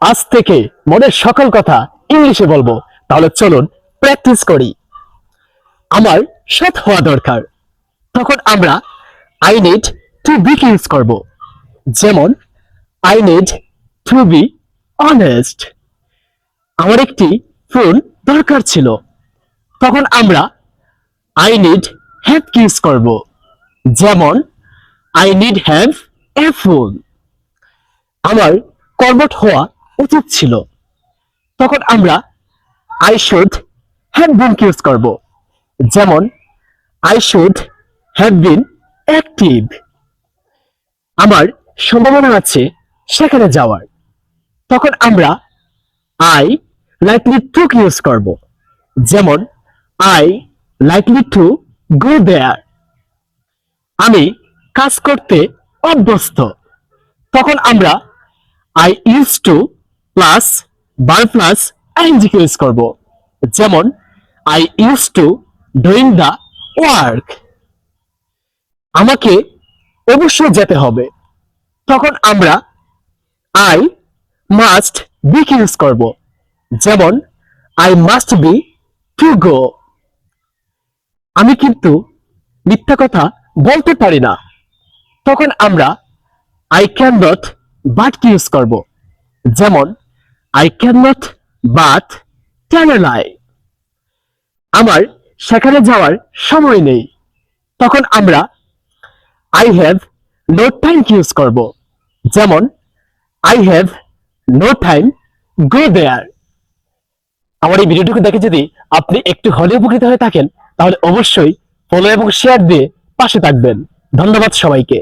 আজ থেকে মনের সকল কথা ইংলিশে বলব। তাহলে চলুন প্র্যাকটিস করি। আমার সৎ হওয়া দরকার। তখন আমরা I need to be use করব। যেমন I need to be honest আমার একটি ফোন দরকার ছিল। তখন আমরা আই নিড হ্যাভ ইউজ করব। যেমন I need have a phone আমার কর্মট হওয়া উচিত ছিল। তখন আমরা I should have been use করব। যেমন I should have been active. আমার সম্ভাবনা আছে সেখানে যাওয়ার। তখন আমরা আই লাইকলি টু ইউজ করব। যেমন, I likely to go there. আমি কাজ করতে অভ্যস্ত। তখন আমরা I use to plus bar plus I N G use করব। যেমন I use to doing the work আমাকে অবশ্যই যেতে হবে। তখন আমরা আই মাস্ট বি ইউজ করব। যেমন I must be to go আমি কিন্তু মিথ্যা কথা বলতে পারি না। তখন আমরা I can not but use করব। যেমন I can not but can lie আমার সেখানে যাওয়ার সময় নেই। তখন আমরা I have no time use করব। যেমন I have no time go there আমার এই ভিডিওটুকু দেখে যদি আপনি একটু হলে উপকৃত হয়ে থাকেন, তাহলে অবশ্যই ফলো এবং শেয়ার দিয়ে পাশে থাকবেন। ধন্যবাদ সবাইকে।